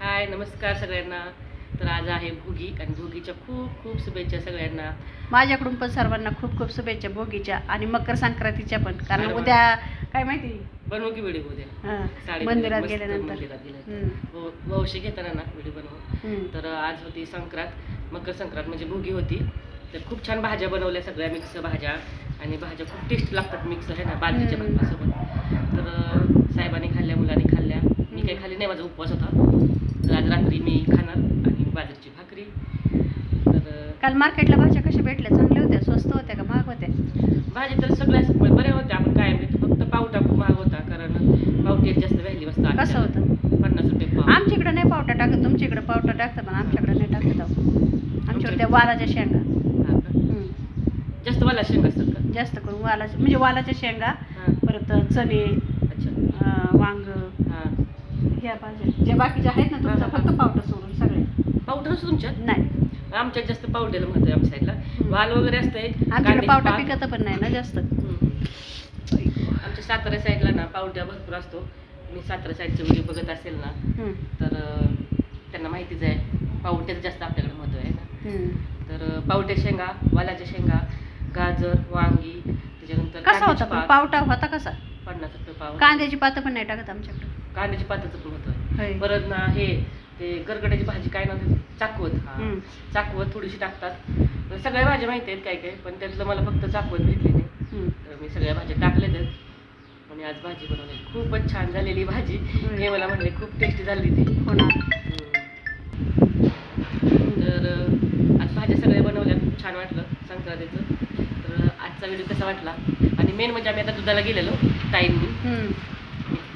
हाय नमस्कार सगळ्यांना. तर आज आहे भोगी आणि भोगीच्या खूप खूप शुभेच्छा सगळ्यांना. माझ्याकडून पण सर्वांना खूप खूप शुभेच्छा भोगीच्या आणि मकर संक्रांतीच्या पण. कारण. उद्या काय माहिती? बनवू की व्हिडिओ उद्या. हं, साडी मंदिरात मस्त गेल्यानंतर. मंदिरात गेल्यानंतर हं, वंशी घेताना ना व्हिडिओ बनवू. तर आज होती संक्रांत मकर संक्रांत म्हणजे भोगी होती. तर खूप छान भाज्या बनवल्या सगळ्या मिक्स भाज्या. आणि भाज्या खूप टेस्ट लागतात मिक्स आहे ना बाजरीच्या हम्म. भाकरीसोबत तर साहेबांनी खाल्ल्या मुलांनी खाल्ल्या. मी काही खाल्ली नाही माझा उपवास होता. तर आज रात्री मी खाणार आणि बाजरीची भाकरी. तर काल मार्केटला भाज्या कशा भेटल्या? चांगल्या होत्या स्वस्त होत्या का महाग होत्या? भाजी तर सगळ्याच बऱ्या होत्या. आपण कायम घेतो फक्त पावटा खूप महाग होता कारण पावटी जास्त व्हॅल्यू असतं कसं. होतं? पन्नास रुपये आमच्याकडे नाही पावटा टाकत तुमच्याकडे पावटा टाकतात पण आमच्याकडे नाही टाकत. आमच्याकडे त्या वालाच्या शेंगा. जास्त वाला शेंग असतात का? जास्त करून वालाच्या म्हणजे वालाच्या शेंगा परत चणे अच्छा. वांग. हा. ह्या भाज्या ज्या बाकीच्या आहेत ना तुमचा हा. फक्त पावटा सोडून सगळे. पावडर असतो तुमच्यात नाही. आमच्यात जास्त पावड्याला म्हणतोय आमच्या साईडला वाल वगैरे असतंय आमच्याकडे कांद्याची पावटा पात. पिकत पण नाही ना जास्त. आमच्या सातारा साईडला ना पावट्या भरपूर असतो. मी सातारा साईडचे व्हिडिओ बघत असेल ना तर अं, त्यांना माहितीच आहे. पावट्याचं जास्त आपल्याकडे महत्त्व आहे ना. तर अं, पावट्या शेंगा वालाच्या शेंगा गाजर वांगी त्याच्यानंतर कसा कांद्याची होता पण? पात, पावटा होता कसा? पन्नास रुपये पाव. कांद्याची पात पण नाही टाकत आमच्याकडे. कांद्याची पाताचं पण होय. परत ना हे ते गरगड्याची भाजी काय ना चाकवत. हा. चाकवत थोडीशी टाकतात. सगळ्या भाज्या माहिती आहेत काय काय पण त्यातलं मला फक्त चाकवत भेटली नाही. तर मी सगळ्या भाज्या टाकल्या आहेत आणि आज भाजी बनवली. खूपच छान झालेली भाजी. हे मला म्हणले खूप टेस्टी झाली ती. हो ना. तर आज भाज्या सगळ्या बनवल्या. खूप छान वाटलं संक्रांतीचं. तर आजचा व्हिडिओ कसा वाटला? आणि मेन म्हणजे आम्ही आता दुधाला गेलेलो हं.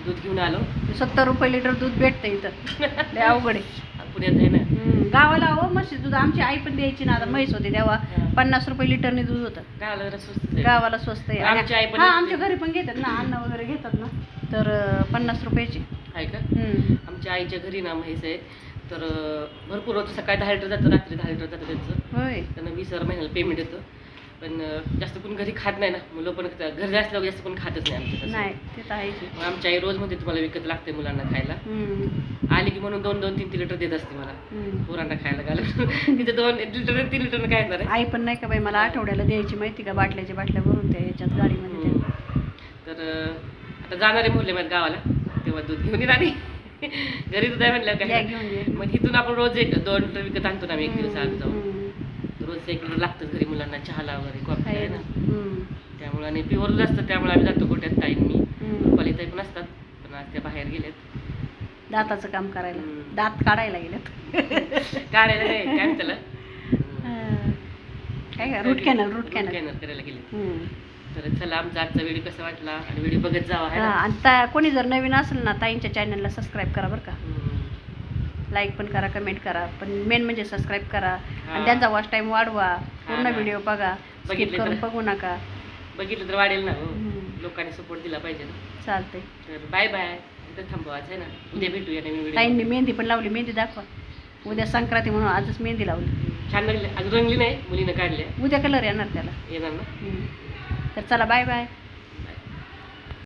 दूध घेऊन आलो. सत्तर रुपये लिटर दूध भेटतं इथं. लय अवघड आहे. पुण्यात आहे ना. गावाला हो म्हशी दूध आमची आई पण द्यायची ना आता म्हैस होती तेव्हा. पन्नास रुपये लिटरने दूध होतं. गावाला जरा स्वस्त आहे. गावाला स्वस्त आहे. आमची आई पण हा. आमच्या घरी पण घेतात ना अन्न वगैरे घेतात ना. तर अं, पन्नास रुपयाची. आहे का. आमच्या आईच्या घरी ना म्हैस आहे तर अं, भरपूर होतं. सकाळी दहा लिटर जातं रात्री दहा लिटर जातं त्यांचं. होय. त्यांना वीस हजार महिन्याला पेमेंट येतं. पण जास्त कोण घरी खात नाही ना. मुलं पण. घरी असल्यावर जास्त कोण खातच नाही आमच्या आमच्या आई रोज म्हणते तुम्हाला विकत लागते मुलांना खायला. आली की म्हणून दोन दोन तीन तीन लिटर देत असते मला. पोरांना खायला घालून. तिथे दोन लिटर तीन लिटर काय येणार आई पण नाही का बाई मला आठवड्याला द्यायची माहिती का? बाटल्याच्या बाटल्या भरून त्या याच्यात गाडीमध्ये. तर आता जाणारे मुले माझ्या गावाला. तेव्हा दूध घेऊन आणि घरी दूध आहे म्हणलं या काय मग इथून आपण रोज एक दोन लिटर विकत आणतो ना आम्ही एक दिवस आत जाऊन. रोज लिटर लागतं घरी मुलांना चहाला वगैरे कॉफी आहे ना. त्यामुळे आणि प्युअर असतं त्यामुळे आम्ही जातो गोट्यात ताईन मी. रुपाली ताई पण असतात पण आज त्या बाहेर गेलेत दाताचं काम करायला. दात काढायला गेलेत काढायला नाही काय म्हणतात त्याला. काय root canal root canal canal करायला गेले. तर चला आमचा आजचा व्हिडिओ कसा वाटला आणि व्हिडिओ बघत जावा ना आणि ता- कोणी जर नवीन असेल ना ताईंच्या चॅनलला सबस्क्राईब करा बरं का हम्म. लाईक पण करा कमेंट करा. पण मेन म्हणजे सबस्क्राईब करा. आणि त्यांचा वॉच टाईम वाढवा. पूर्ण ना. व्हिडिओ बघा. स्किप बघितले करून तर- बघू नका. बघितलं तर वाढेल ना हो. हम्म. लोकांनी सपोर्ट दिला पाहिजे ना. चालतंय. तर बाय बाय इथं थांबवायचं आहे ना. उद्या भेटूया नवीन ताईंनी व्हिडिओ मेहंदी पण लावली. मेहंदी दाखवा. उद्या संक्रांती म्हणून आजच मेहंदी लावली. छान लागले अजून रंगली नाही. मुलीनं काढल्या. उद्या कलर येणार त्याला. येणार ना? हम्म. तर चला बाय बाय